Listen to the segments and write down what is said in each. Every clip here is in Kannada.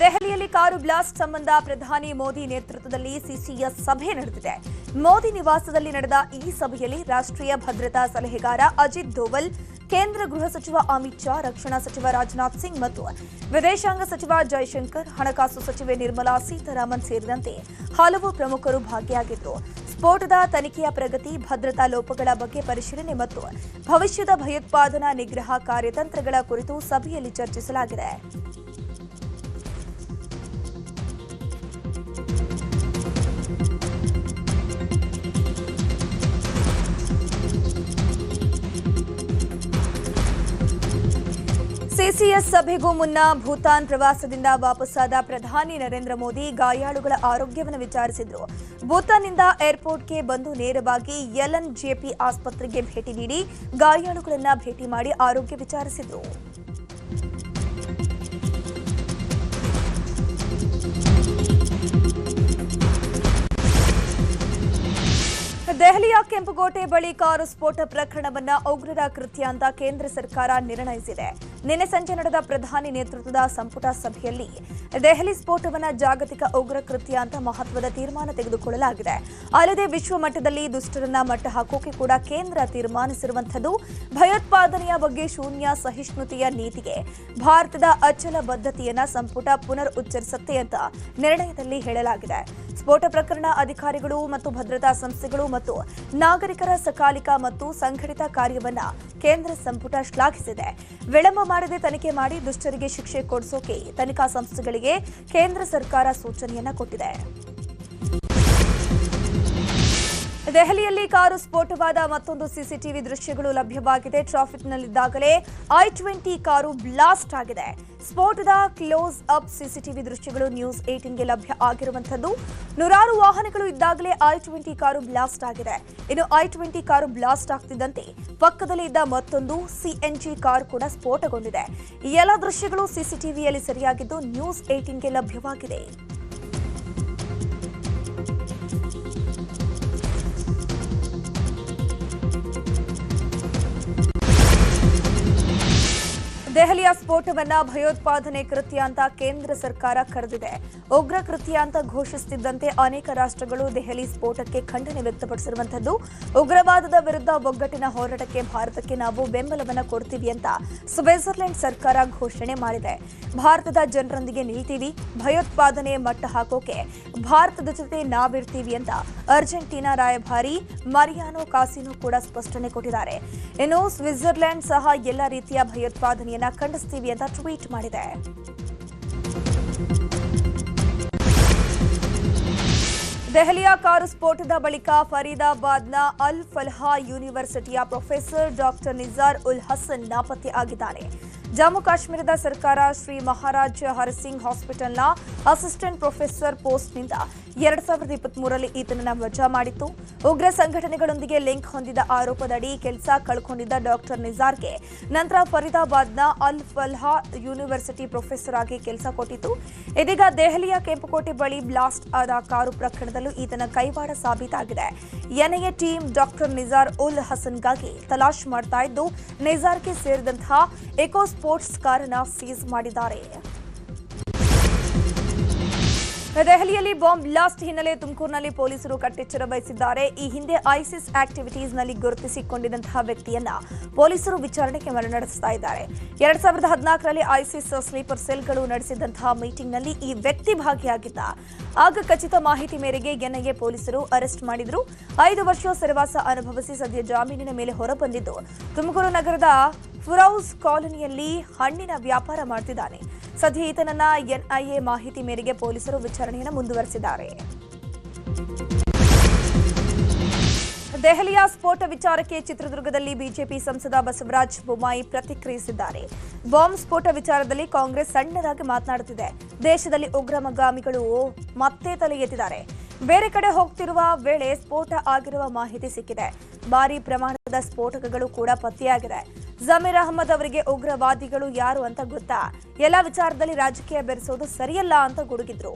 ದೆಹಲಿಯಲ್ಲಿ ಕಾರು ಬ್ಲಾಸ್ಟ್ ಸಂಬಂಧ ಪ್ರಧಾನಿ ಮೋದಿ ನೇತೃತ್ವದಲ್ಲಿ ಸಿಸಿಎಸ್ ಸಭೆ ನಡೆದಿದೆ. ಮೋದಿ ನಿವಾಸದಲ್ಲಿ ನಡೆದ ಈ ಸಭೆಯಲ್ಲಿ ರಾಷ್ಟ್ರೀಯ ಭದ್ರತಾ ಸಲಹೆಗಾರ ಅಜಿತ್ ದೋವಲ್, ಕೇಂದ್ರ ಗೃಹ ಸಚಿವ ಅಮಿತ್ ಶಾ, ರಕ್ಷಣಾ ಸಚಿವ ರಾಜನಾಥ್ ಸಿಂಗ್ ಮತ್ತು ವಿದೇಶಾಂಗ ಸಚಿವ ಜೈಶಂಕರ್, ಹಣಕಾಸು ಸಚಿವೆ ನಿರ್ಮಲಾ ಸೀತಾರಾಮನ್ ಸೇರಿದಂತೆ ಹಲವು ಪ್ರಮುಖರು ಭಾಗಿಯಾಗಿದ್ದರು ಸ್ಫೋಟದ ತನಿಖೆಯ ಪ್ರಗತಿ, ಭದ್ರತಾ ಲೋಪಗಳ ಬಗ್ಗೆ ಪರಿಶೀಲನೆ ಮತ್ತು ಭವಿಷ್ಯದ ಭಯೋತ್ಪಾದನಾ ನಿಗ್ರಹ ಕಾರ್ಯತಂತ್ರಗಳ ಕುರಿತು ಸಭೆಯಲ್ಲಿ ಚರ್ಚಿಸಲಾಗಿದೆ. ಸಿಸಿಎಸ್ ಸಭೆಗೂ ಮುನ್ನ ಭೂತಾನ್ ಪ್ರವಾಸದಿಂದ ವಾಪಸ್ಸಾದ ಪ್ರಧಾನಿ ನರೇಂದ್ರ ಮೋದಿ ಗಾಯಾಳುಗಳ ಆರೋಗ್ಯವನ್ನು ವಿಚಾರಿಸಿದ್ರು. ಭೂತಾನ್ನಿಂದ ಏರ್ಪೋರ್ಟ್ಗೆ ಬಂದು ನೇರವಾಗಿ ಎಲ್ಎನ್ ಜೆಪಿ ಆಸ್ಪತ್ರೆಗೆ ಭೇಟಿ ನೀಡಿ ಗಾಯಾಳುಗಳನ್ನ ಭೇಟಿ ಮಾಡಿ ಆರೋಗ್ಯ ವಿಚಾರಿಸಿದ್ರು. ದೆಹಲಿಯ ಕೆಂಪುಗೋಟೆ ಬಳಿ ಕಾರು ಸ್ಫೋಟ ಪ್ರಕರಣವನ್ನ ಉಗ್ರರ ಕೃತ್ಯ ಅಂತ ಕೇಂದ್ರ ಸರ್ಕಾರ ನಿರ್ಣಯಿಸಿದೆ. ನಿನ್ನೆ ಸಂಜೆ ನಡೆದ ಪ್ರಧಾನಿ ನೇತೃತ್ವದ ಸಂಪುಟ ಸಭೆಯಲ್ಲಿ ದೆಹಲಿ ಸ್ಫೋಟವನ್ನ ಜಾಗತಿಕ ಉಗ್ರ ಕೃತ್ಯ ಅಂತ ಮಹತ್ವದ ತೀರ್ಮಾನ ತೆಗೆದುಕೊಳ್ಳಲಾಗಿದೆ. ಅಲ್ಲದೆ ವಿಶ್ವ ಮಟ್ಟದಲ್ಲಿ ದುಷ್ಟರನ್ನ ಮಟ್ಟ ಹಾಕೋಕೆ ಕೂಡ ಕೇಂದ್ರ ತೀರ್ಮಾನಿಸಿರುವಂಥದ್ದು ಭಯೋತ್ಪಾದನೆಯ ಬಗ್ಗೆ ಶೂನ್ಯ ಸಹಿಷ್ಣುತೆಯ ನೀತಿಗೆ. ಭಾರತದ ಅಚಲ ಬದ್ಧತೆಯನ್ನ ಸಂಪುಟ ಪುನರ್ ಉಚ್ಚರಿಸುತ್ತೆ ಅಂತ ನಿರ್ಣಯದಲ್ಲಿ ಹೇಳಲಾಗಿದೆ. ಸ್ಫೋಟ ಪ್ರಕರಣ ಅಧಿಕಾರಿಗಳು ಮತ್ತು ಭದ್ರತಾ ಸಂಸ್ಥೆಗಳು ಮತ್ತು ನಾಗರಿಕರ ಸಕಾಲಿಕ ಮತ್ತು ಸಂಘಟಿತ ಕಾರ್ಯವನ್ನ ಕೇಂದ್ರ ಸಂಪುಟ ಶ್ಲಾಘಿಸಿದೆ. ವಿಳಂಬ ಮಾಡದೆ ತನಿಖೆ ಮಾಡಿ ದುಷ್ಟರಿಗೆ ಶಿಕ್ಷೆ ಕೊಡಿಸೋಕೆ ತನಿಖಾ ಸಂಸ್ಥೆಗಳಿಗೆ ಕೇಂದ್ರ ಸರ್ಕಾರ ಸೂಚನೆಯನ್ನ ಕೊಟ್ಟಿದೆ. ದೆಹಲಿಯಲ್ಲಿ ಕಾರು ಸ್ಫೋಟವಾದ ಮತ್ತೊಂದು ಸಿಸಿಟಿವಿ ದೃಶ್ಯಗಳು ಲಭ್ಯವಾಗಿದೆ. ಟ್ರಾಫಿಕ್ನಲ್ಲಿದ್ದಾಗಲೇ ಐ ಟ್ವೆಂಟಿ ಕಾರು ಬ್ಲಾಸ್ಟ್ ಆಗಿದೆ. ಸ್ಫೋಟದ ಕ್ಲೋಸ್ ಅಪ್ ಸಿಸಿಟಿವಿ ದೃಶ್ಯಗಳು ನ್ಯೂಸ್ ಏಟೀನ್ಗೆ ಲಭ್ಯ ಆಗಿರುವಂತದ್ದು ನೂರಾರು ವಾಹನಗಳು ಇದ್ದಾಗಲೇ ಐ ಟ್ವೆಂಟಿ ಕಾರು ಬ್ಲಾಸ್ಟ್ ಆಗಿದೆ. ಇನ್ನು ಐ ಟ್ವೆಂಟಿ ಕಾರು ಬ್ಲಾಸ್ಟ್ ಆಗ್ತಿದ್ದಂತೆ ಪಕ್ಕದಲ್ಲಿ ಇದ್ದ ಮತ್ತೊಂದು ಸಿಎನ್ಜಿ ಕಾರ್ ಕೂಡ ಸ್ಫೋಟಗೊಂಡಿದೆ. ಈ ಎಲ್ಲ ದೃಶ್ಯಗಳು ಸಿಸಿಟಿವಿಯಲ್ಲಿ ಸರಿಯಾಗಿದ್ದು ನ್ಯೂಸ್ ಏಟೀನ್ಗೆ ಲಭ್ಯವಾಗಿದೆ. ದೆಹಲಿಯ ಸ್ಫೋಟವನ್ನ ಭಯೋತ್ಪಾದನೆ ಕೃತ್ಯ ಅಂತ ಕೇಂದ್ರ ಸರ್ಕಾರ ಕರೆದಿದೆ. ಉಗ್ರ ಕೃತ್ಯ ಅಂತ ಘೋಷಿಸುತ್ತಿದ್ದಂತೆ ಅನೇಕ ರಾಷ್ಟ್ರಗಳು ದೆಹಲಿ ಸ್ಫೋಟಕ್ಕೆ ಖಂಡನೆ ವ್ಯಕ್ತಪಡಿಸಿರುವಂತದ್ದು ಉಗ್ರವಾದದ ವಿರುದ್ಧ ಒಗ್ಗಟ್ಟಿನ ಹೋರಾಟಕ್ಕೆ ಭಾರತಕ್ಕೆ ನಾವು ಬೆಂಬಲವನ್ನ ಕೊಡ್ತೀವಿ ಅಂತ ಸ್ವಿಟ್ಜರ್ಲೆಂಡ್ ಸರ್ಕಾರ ಘೋಷಣೆ ಮಾಡಿದೆ. ಭಾರತದ ಜನರೊಂದಿಗೆ ನಿಲ್ತೀವಿ, ಭಯೋತ್ಪಾದನೆ ಮಟ್ಟ ಹಾಕೋಕೆ ಭಾರತದ ಜೊತೆ ನಾವಿರ್ತೀವಿ ಅಂತ ಅರ್ಜೆಂಟೀನಾ ರಾಯಭಾರಿ ಮರಿಯಾನೋ ಕಾಸಿನೋ ಕೂಡ ಸ್ಪಷ್ಟನೆ ಕೊಟ್ಟಿದ್ದಾರೆ. ಇನ್ನು ಸ್ವಿಟ್ಜರ್ಲೆಂಡ್ ಸಹ ಎಲ್ಲ ರೀತಿಯ ಭಯೋತ್ಪಾದನೆಯನ್ನ ಖಂಡಿಸ್ತೀವಿ ಅಂತ ಟ್ವೀಟ್ ಮಾಡಿದೆ. ದೆಹಲಿಯ ಕಾರು ಸ್ಫೋಟದ ಬಳಿಕ ಫರೀದಾಬಾದ್ನ ಅಲ್ ಫಲ್ಹಾ ಯೂನಿವರ್ಸಿಟಿಯ ಪ್ರೊಫೆಸರ್ ಡಾಕ್ಟರ್ ನಿಜಾರ್ ಉಲ್ ಹಸನ್ ನಾಪತ್ತೆ ಆಗಿದ್ದಾನೆ. ಜಮ್ಮು ಕಾಶ್ಮೀರದ ಸರ್ಕಾರ ಶ್ರೀ ಮಹಾರಾಜ್ ಹರಸಿಂಗ್ ಹಾಸ್ಪಿಟಲ್ನ ಅಸಿಸ್ಟೆಂಟ್ ಪ್ರೊಫೆಸರ್ ಪೋಸ್ಟ್ನಿಂದ ಎರಡ್ ಸಾವಿರದ ಇಪ್ಪತ್ಮೂರರಲ್ಲಿ ಈತನನ್ನ ವಜಾ ಮಾಡಿತ್ತು. ಉಗ್ರ ಸಂಘಟನೆಗಳೊಂದಿಗೆ ಲಿಂಕ್ ಹೊಂದಿದ ಆರೋಪದಡಿ ಕೆಲಸ ಕಳ್ಕೊಂಡಿದ್ದ ಡಾಕ್ಟರ್ ನಿಜಾರ್ಗೆ ನಂತರ ಫರೀದಾಬಾದ್ನ ಅಲ್ ಫಲ್ಹಾ ಯೂನಿವರ್ಸಿಟಿ ಪ್ರೊಫೆಸರ್ ಆಗಿ ಕೆಲಸ ಕೊಟ್ಟಿತ್ತು. ಇದೀಗ ದೆಹಲಿಯ ಕೆಂಪುಕೋಟೆ ಬಳಿ ಬ್ಲಾಸ್ಟ್ ಆದ ಕಾರು ಪ್ರಕರಣದಲ್ಲೂ ಈತನ ಕೈವಾಡ ಸಾಬೀತಾಗಿದೆ. NIA team doctor Nisar ul ಹಸನ್ಗಾಗಿ ತಲಾಶ್ ಮಾಡ್ತಾ ಇದ್ದು, ನಿಜಾರ್ಗೆ ಸೇರಿದಂತಹ ಎಕೋ ಸ್ಪೋರ್ಟ್ಸ್ ಕಾರನ್ನ ಸೀಸ್ ಮಾಡಿದ್ದಾರೆ. ದೆಹಲಿಯಲ್ಲಿ ಬಾಂಬ್ ಬ್ಲಾಸ್ಟ್ ಹಿನ್ನೆಲೆ ತುಮಕೂರಿನಲ್ಲಿ ಪೊಲೀಸರು ಕಟ್ಟೆಚ್ಚರ ವಹಿಸಿದ್ದಾರೆ. ಈ ಹಿಂದೆ ಐಸಿಸ್ ಆಕ್ಟಿವಿಟೀಸ್ನಲ್ಲಿ ಗುರುತಿಸಿಕೊಂಡಿದ್ದಂತಹ ವ್ಯಕ್ತಿಯನ್ನ ಪೊಲೀಸರು ವಿಚಾರಣೆಗೆ ನಡೆಸ್ತಾ ಇದ್ದಾರೆ. ಎರಡ್ ಸಾವಿರದ ಹದಿನಾಲ್ಕರಲ್ಲಿ ಐಸಿಸ್ ಸ್ಲೀಪರ್ ಸೆಲ್ಗಳು ನಡೆಸಿದಂತಹ ಮೀಟಿಂಗ್ನಲ್ಲಿ ಈ ವ್ಯಕ್ತಿ ಭಾಗಿಯಾಗಿದ್ದ. ಆಗ ಖಚಿತ ಮಾಹಿತಿ ಮೇರೆಗೆ ಎನ್ಐಎ ಪೊಲೀಸರು ಅರೆಸ್ಟ್ ಮಾಡಿದ್ರು. ಐದು ವರ್ಷ ಸೆರೆವಾಸ ಅನುಭವಿಸಿ ಸದ್ಯ ಜಾಮೀನಿನ ಮೇಲೆ ಹೊರಬಂದಿದ್ದು. ತುಮಕೂರು ನಗರದ ಫುರೌಸ್ ಕಾಲೋನಿಯಲ್ಲಿ ಹಣ್ಣಿನ ವ್ಯಾಪಾರ ಮಾಡ್ತಿದ್ದಾನೆ. ಸದ್ಯ ಈತನನ್ನ ಎನ್ಐಎ ಮಾಹಿತಿ ಮೇರೆಗೆ ಪೊಲೀಸರು ವಿಚಾರಣೆಯನ್ನು ಮುಂದುವರೆಸಿದ್ದಾರೆ. ದೆಹಲಿಯ ಸ್ಫೋಟ ವಿಚಾರಕ್ಕೆ ಚಿತ್ರದುರ್ಗದಲ್ಲಿ ಬಿಜೆಪಿ ಸಂಸದ ಬಸವರಾಜ ಬೊಮ್ಮಾಯಿ ಪ್ರತಿಕ್ರಿಯಿಸಿದ್ದಾರೆ. ಬಾಂಬ್ ಸ್ಫೋಟ ವಿಚಾರದಲ್ಲಿ ಕಾಂಗ್ರೆಸ್ ಸಣ್ಣದಾಗಿ ಮಾತನಾಡುತ್ತಿದೆ. ದೇಶದಲ್ಲಿ ಉಗ್ರಮಗಾಮಿಗಳು ಮತ್ತೆ ತಲೆ ಎತ್ತಿದ್ದಾರೆ. ಬೇರೆ ಕಡೆ ಹೋಗ್ತಿರುವ ವೇಳೆ ಸ್ಫೋಟ ಆಗಿರುವ ಮಾಹಿತಿ ಸಿಕ್ಕಿದೆ. ಭಾರಿ ಪ್ರಮಾಣದ ಸ್ಫೋಟಕಗಳು ಕೂಡ ಪತ್ತೆಯಾಗಿದೆ. ಜಮೀರ್ ಅಹಮದ್ ಅವರಿಗೆ ಉಗ್ರವಾದಿಗಳು ಯಾರು ಅಂತ ಗೊತ್ತಾ? ಎಲ್ಲ ವಿಚಾರದಲ್ಲಿ ರಾಜಕೀಯ ಬೆರೆಸೋದು ಸರಿಯಲ್ಲ ಅಂತ ಗುಡುಗಿದ್ರು.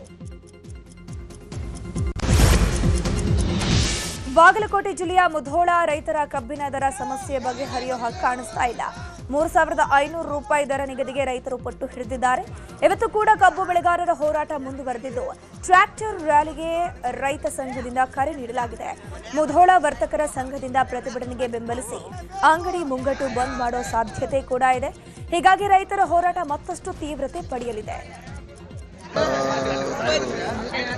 ಬಾಗಲಕೋಟೆ ಜಿಲ್ಲೆಯ ಮುಧೋಳ ರೈತರ ಕಬ್ಬಿನ ದರ ಸಮಸ್ಯೆ ಬಗೆಹರಿಯೋ ಹಕ್ಕು ಕಾಣಿಸ್ತಾ ಇಲ್ಲ. ಮೂರು ಸಾವಿರದ ಐನೂರು ರೂಪಾಯಿ ದರ ನಿಗದಿಗೆ ರೈತರು ಪಟ್ಟು ಹಿಡಿದಿದ್ದಾರೆ. ಇವತ್ತು ಕೂಡ ಕಬ್ಬು ಬೆಳೆಗಾರರ ಹೋರಾಟ ಮುಂದುವರೆದಿದ್ದು, ಟ್ರ್ಯಾಕ್ಟರ್ ರ್ಯಾಲಿಗೆ ರೈತ ಸಂಘದಿಂದ ಕರೆ ನೀಡಲಾಗಿದೆ. ಮುಧೋಳ ವರ್ತಕರ ಸಂಘದಿಂದ ಪ್ರತಿಭಟನೆಗೆ ಬೆಂಬಲಿಸಿ ಅಂಗಡಿ ಮುಂಗಟ್ಟು ಬಂದ್ ಮಾಡೋ ಸಾಧ್ಯತೆ ಕೂಡ ಇದೆ. ಹೀಗಾಗಿ ರೈತರ ಹೋರಾಟ ಮತ್ತಷ್ಟು ತೀವ್ರತೆ ಪಡೆಯಲಿದೆ.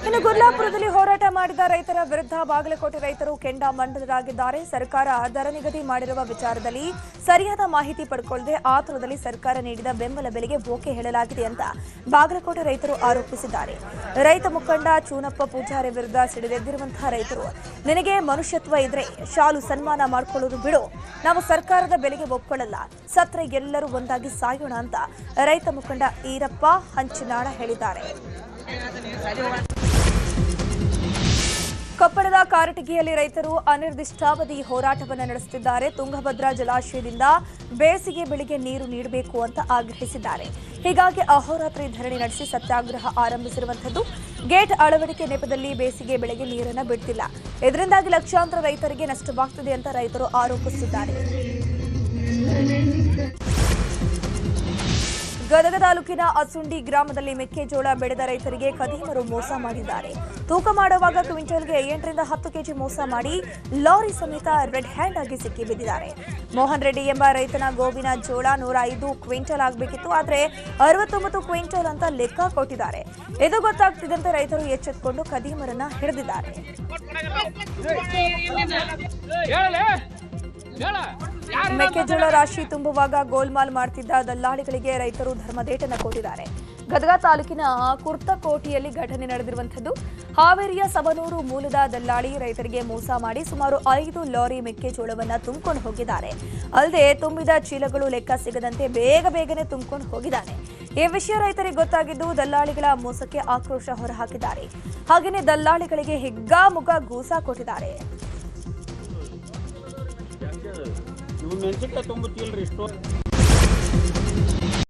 ಇನ್ನು ಗುರ್ಲಾಪುರದಲ್ಲಿ ಹೋರಾಟ ಮಾಡಿದ ರೈತರ ವಿರುದ್ಧ ಬಾಗಲಕೋಟೆ ರೈತರು ಕೆಂಡ ಮಂಡಲರಾಗಿದ್ದಾರೆ ಸರ್ಕಾರ ದರ ನಿಗದಿ ಮಾಡಿರುವ ವಿಚಾರದಲ್ಲಿ ಸರಿಯಾದ ಮಾಹಿತಿ ಪಡ್ಕೊಳ್ಳದೆ ಆತುರದಲ್ಲಿ ಸರ್ಕಾರ ನೀಡಿದ ಬೆಂಬಲ ಬೆಲೆಗೆ ಬೋಕೆ ಹೇಳಲಾಗಿದೆ ಅಂತ ಬಾಗಲಕೋಟೆ ರೈತರು ಆರೋಪಿಸಿದ್ದಾರೆ. ರೈತ ಮುಖಂಡ ಚೂನಪ್ಪ ಪೂಜಾರಿ ವಿರುದ್ಧ ಸಿಡಿದೆದ್ದಿರುವಂತಹ ರೈತರು, ನಿನಗೆ ಮನುಷ್ಯತ್ವ ಇದ್ರೆ ಶಾಲು ಸನ್ಮಾನ ಮಾಡ್ಕೊಳ್ಳೋದು ಬಿಡು. ನಾವು ಸರ್ಕಾರದ ಬೆಲೆಗೆ ಒಪ್ಕೊಳ್ಳಲ್ಲ. ಸತ್ರ ಎಲ್ಲರೂ ಒಂದಾಗಿ ಸಾಯೋಣ ಅಂತ ರೈತ ಮುಖಂಡ ಈರಪ್ಪ ಹಂಚಿನಾಳ ಹೇಳಿದ್ದಾರೆ. ಕೊಪ್ಪಳದ ಕಾರಟಗಿಯಲ್ಲಿ ರೈತರು ಅನಿರ್ದಿಷ್ಟಾವಧಿ ಹೋರಾಟವನ್ನು ನಡೆಸುತ್ತಿದ್ದಾರೆ. ತುಂಗಭದ್ರಾ ಜಲಾಶಯದಿಂದ ಬೇಸಿಗೆ ಬೆಳೆಗೆ ನೀರು ನೀಡಬೇಕು ಅಂತ ಆಗ್ರಹಿಸಿದ್ದಾರೆ. ಹೀಗಾಗಿ ಅಹೋರಾತ್ರಿ ಧರಣಿ ನಡೆಸಿ ಸತ್ಯಾಗ್ರಹ ಆರಂಭಿಸಿರುವಂತದ್ದು ಗೇಟ್ ಅಳವಡಿಕೆ ನೆಪದಲ್ಲಿ ಬೇಸಿಗೆ ಬೆಳೆಗೆ ನೀರನ್ನು ಬಿಡ್ತಿಲ್ಲ. ಇದರಿಂದಾಗಿ ಲಕ್ಷಾಂತರ ರೈತರಿಗೆ ನಷ್ಟವಾಗ್ತಿದೆ ಅಂತ ರೈತರು ಆರೋಪಿಸಿದ್ದಾರೆ. ಗದಗ ತಾಲೂಕಿನ ಅಸುಂಡಿ ಗ್ರಾಮದಲ್ಲಿ ಮೆಕ್ಕೆಜೋಳ ಬೆಳೆದ ರೈತರಿಗೆ ಕದೀಮರು ಮೋಸ ಮಾಡಿದ್ದಾರೆ ತೂಕ ಮಾಡುವಾಗ ಕ್ವಿಂಟಲ್ಗೆ ಎಂಟರಿಂದ ಹತ್ತು ಕೆಜಿ ಮೋಸ ಮಾಡಿ ಲಾರಿ ಸಮೇತ ರೆಡ್ ಹ್ಯಾಂಡ್ ಆಗಿ ಸಿಕ್ಕಿ ಬಿದ್ದಿದ್ದಾರೆ ಮೋಹನ್ ರೆಡ್ಡಿ ಎಂಬ ರೈತನ ಗೋವಿನ ಜೋಳ ನೂರ ಐದು ಕ್ವಿಂಟಲ್ ಆಗಬೇಕಿತ್ತು ಆದರೆ ಅರವತ್ತೊಂಬತ್ತು ಕ್ವಿಂಟಲ್ ಅಂತ ಲೆಕ್ಕ ಕೊಟ್ಟಿದ್ದಾರೆ ಇದು ಗೊತ್ತಾಗ್ತಿದ್ದಂತೆ ರೈತರು ಎಚ್ಚೆತ್ತುಕೊಂಡು ಖದೀಮರನ್ನ ಹಿಡಿದಿದ್ದಾರೆ ಮೆಕ್ಕೆಜೋಳ ರಾಶಿ ತುಂಬುವಾಗ ಗೋಲ್ಮಾಲ್ ಮಾಡ್ತಿದ್ದ ದಲ್ಲಾಳಿಗಳಿಗೆ ರೈತರು ಧರ್ಮದೇಟನ ಕೊಟ್ಟಿದ್ದಾರೆ ಗದಗ ತಾಲೂಕಿನ ಕುರ್ತಕೋಟಿಯಲ್ಲಿ ಘಟನೆ ನಡೆದಿರುವಂತದ್ದು ಹಾವೇರಿಯ ಸಬನೂರು ಮೂಲದ ದಲ್ಲಾಳಿ ರೈತರಿಗೆ ಮೋಸ ಮಾಡಿ ಸುಮಾರು ಐದು ಲಾರಿ ಮೆಕ್ಕೆಜೋಳವನ್ನು ತುಂಬಿಕೊಂಡು ಹೋಗಿದ್ದಾರೆ. ಅಲ್ಲದೆ ತುಂಬಿದ ಚೀಲಗಳು ಲೆಕ್ಕ ಸಿಗದಂತೆ ಬೇಗ ಬೇಗನೆ ತುಂಬಿಕೊಂಡು ಹೋಗಿದ್ದಾನೆ. ಈ ವಿಷಯ ರೈತರಿಗೆ ಗೊತ್ತಾಗಿದ್ದು ದಲ್ಲಾಳಿಗಳ ಮೋಸಕ್ಕೆ ಆಕ್ರೋಶ ಹೊರಹಾಕಿದ್ದಾರೆ. ಹಾಗೆಯೇ ದಲ್ಲಾಳಿಗಳಿಗೆ ಹಿಗ್ಗಾಮುಗ್ಗ ಗೂಸ ಕೊಟ್ಟಿದ್ದಾರೆ. ಇವು ಮೆಣಸಿನ್ಕಾಯಿ ತುಂಬುತ್ತಿಲ್ರಿ ಇಷ್ಟು